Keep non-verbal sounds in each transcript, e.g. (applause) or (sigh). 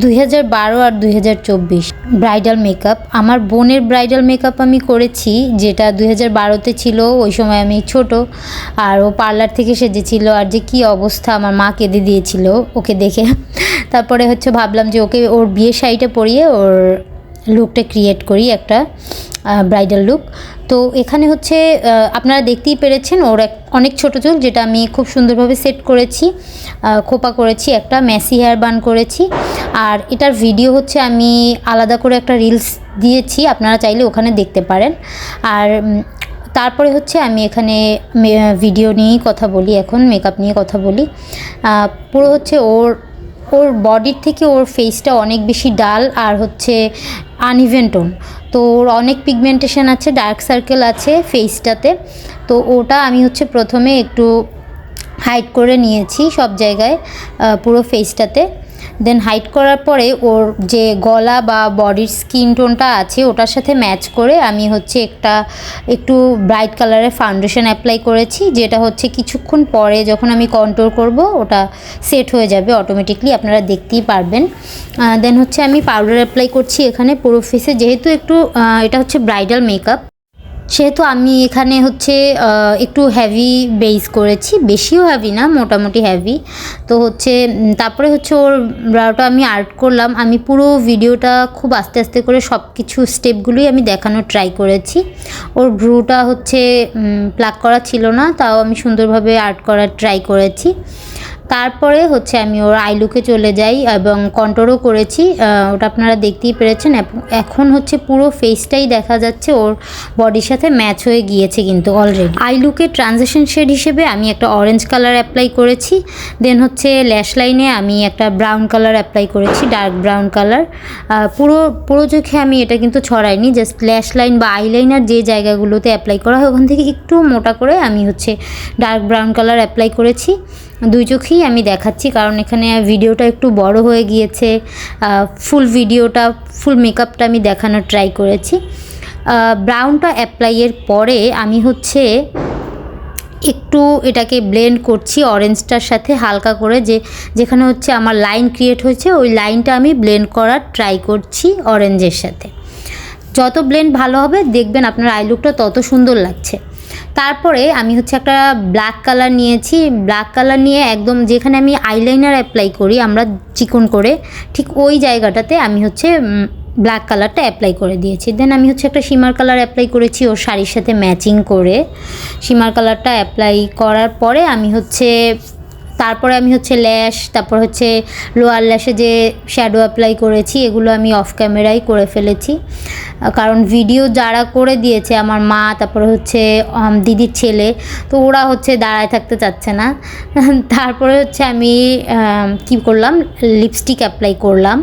দুই হাজার বারো আর দুই হাজার চব্বিশ। ব্রাইডাল মেকআপ আমার বোনের ব্রাইডাল মেকআপ আমি করেছি, যেটা দুই হাজার বারোতে ছিল, ওই সময় আমি ছোট। আর ও পার্লার থেকে সেজেছিল, আর যে কি অবস্থা, আমার মা কেঁদে দিয়েছিল ওকে দেখে। তারপরে হচ্ছে ভাবলাম যে ওকে ওর বিয়ের শাড়িটা পরিয়ে ওর লুকটা ক্রিয়েট করি একটা ব্রাইডাল লুক তো এখানে হচ্ছে আপনারা দেখতেই পেরেছেন ওর এক, অনেক ছোট চুল যেটা আমি খুব সুন্দরভাবে সেট করেছি খোপা করেছি, একটা মেসি হেয়ার বান করেছি। আর এটার ভিডিও হচ্ছে আমি আলাদা করে একটা রিলস দিয়েছি, আপনারা চাইলে ওখানে দেখতে পারেন। আর তারপরে হচ্ছে আমি এখানে ভিডিও নিয়েই কথা বলি, এখন মেকআপ নিয়ে কথা বলি। পুরো হচ্ছে ওর ওর বডির থেকে ওর ফেসটা অনেক বেশি ডাল আর হচ্ছে আনইভেন টোন তো ওর অনেক পিগমেন্টেশন আছে ডার্ক সার্কেল আছে ফেসটাতে তো ওটা আমি হচ্ছে প্রথমে একটু হাইড করে নিয়েছি সব জায়গায় পুরো ফেসটাতে দেন হাইড করার পরে ওর যে গলা বা বডির স্কিন টোনটা আছে, ওটার সাথে ম্যাচ করে আমি হচ্ছে একটা একটু ব্রাইট কালারের ফাউন্ডেশন অ্যাপ্লাই করেছি, যেটা হচ্ছে কিছুক্ষণ পরে যখন আমি কন্ট্রোল করব, ওটা সেট হয়ে যাবে অটোমেটিকলি আপনারা দেখতেই পারবেন। দেন হচ্ছে আমি পাউডার অ্যাপ্লাই করছি এখানে, পুরো ফেসে যেহেতু একটু এটা হচ্ছে ব্রাইডাল মেকআপ সেহেতু আমি এখানে হচ্ছে একটু হ্যাভি বেস করেছি। বেশিও হ্যাভি না, মোটামুটি হ্যাভি তো হচ্ছে তারপরে হচ্ছে ওর ব্রাউটা আমি আর্ট করলাম। আমি পুরো ভিডিওটা খুব আস্তে আস্তে করে সব কিছু স্টেপগুলোই আমি দেখানোর ট্রাই করেছি। ওর ভ্রুটা হচ্ছে প্লাক করা ছিল না, তাও আমি সুন্দরভাবে আর্ট করার ট্রাই করেছি। তারপরে হচ্ছে আমি ওর আইলুকে চলে যাই এবং কন্ট্রোলও করেছি। ওটা আপনারা দেখতেই পেরেছেন। এখন হচ্ছে পুরো ফেসটাই দেখা যাচ্ছে। ওর বডির সাথে ম্যাচ হয়ে গিয়েছে কিন্তু অলরেডি আইলুকে ট্রানজেকশন শেড হিসেবে আমি একটা অরেঞ্জ কালার অ্যাপ্লাই করেছি। দেন হচ্ছে ল্যাশ লাইনে আমি একটা ব্রাউন কালার অ্যাপ্লাই করেছি ডার্ক ব্রাউন কালার পুরো পুরো চোখে আমি এটা কিন্তু ছড়াইনি। জাস্ট ল্যাশ লাইন বা আইলাইনার যে জায়গাগুলোতে অ্যাপ্লাই করা হয়, ওখান থেকে একটু মোটা করে আমি হচ্ছে ডার্ক ব্রাউন কালার অ্যাপ্লাই করেছি। দুই চোখেই আমি দেখাচ্ছি, কারণ এখানে ভিডিওটা একটু বড় হয়ে গিয়েছে ফুল ভিডিওটা ফুল মেকআপটা আমি দেখানোর ট্রাই করেছি। ব্রাউনটা অ্যাপ্লাইয়ের পরে আমি হচ্ছে একটু এটাকে ব্লেন্ড করছি অরেঞ্জটার সাথে হালকা করে, যে, যেখানে হচ্ছে আমার লাইন ক্রিয়েট হয়েছে, ওই লাইনটা আমি ব্লেন্ড করার ট্রাই করছি অরেঞ্জের সাথে। যত ব্লেন্ড ভালো হবে, দেখবেন আপনার আই লুকটা তত সুন্দর লাগছে। তারপরে আমি হচ্ছে একটা ব্ল্যাক কালার নিয়েছি। ব্ল্যাক কালার নিয়ে একদম যেখানে আমি আইলাইনার অ্যাপ্লাই করি, আমরা চিকন করে, ঠিক ওই জায়গাটাতে আমি হচ্ছে ব্ল্যাক কালারটা অ্যাপ্লাই করে দিয়েছি। দেন আমি হচ্ছে একটা সিমার কালার অ্যাপ্লাই করেছি ওর শাড়ির সাথে ম্যাচিং করে। সিমার কালারটা অ্যাপ্লাই করার পরে আমি হচ্ছে তারপরে আমি হচ্ছে ল্যাশ, তারপর হচ্ছে লোয়ার ল্যাশে যে শ্যাডো অ্যাপ্লাই করেছি, এগুলো আমি অফ ক্যামেরাই করে ফেলেছি। কারণ ভিডিও যারা করে দিয়েছে আমার মা, তারপরে হচ্ছে দিদির ছেলে, তো ওরা হচ্ছে দাঁড়ায় থাকতে চাচ্ছে না। (laughs) তারপরে হচ্ছে আমি কি করলাম লিপস্টিক অ্যাপ্লাই করলাম।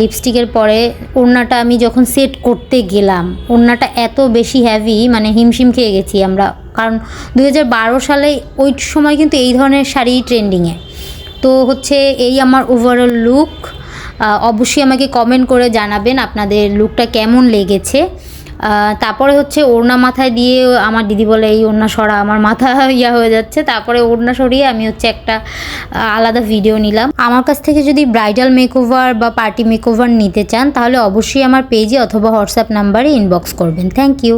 লিপস্টিকের পরে ওড়নাটা আমি যখন সেট করতে গেলাম, ওড়নাটা এত বেশি হ্যাভি মানে হিমশিম খেয়ে গেছি আমরা। কারণ দু হাজার বারো সালে ওই সময় কিন্তু এই ধরনের শাড়ি ট্রেন্ডিংয়ে তো হচ্ছে এই আমার ওভারঅল লুক অবশ্যই আমাকে কমেন্ট করে জানাবেন আপনাদের লুকটা কেমন লেগেছে। তারপরে হচ্ছে ওড়না মাথায় দিয়ে আমার দিদি বলে, এই ওড়না সরা, আমার মাথা (laughs) ইয়া হয়ে যাচ্ছে। তারপরে ওড়না সরিয়ে আমি হচ্ছে একটা আলাদা ভিডিও নিলাম। আমার কাছ থেকে যদি ব্রাইডাল মেকওভার বা পার্টি মেকওভার নিতে চান, তাহলে অবশ্যই আমার পেজে অথবা হোয়াটসঅ্যাপ নাম্বারে ইনবক্স করবেন। Thank you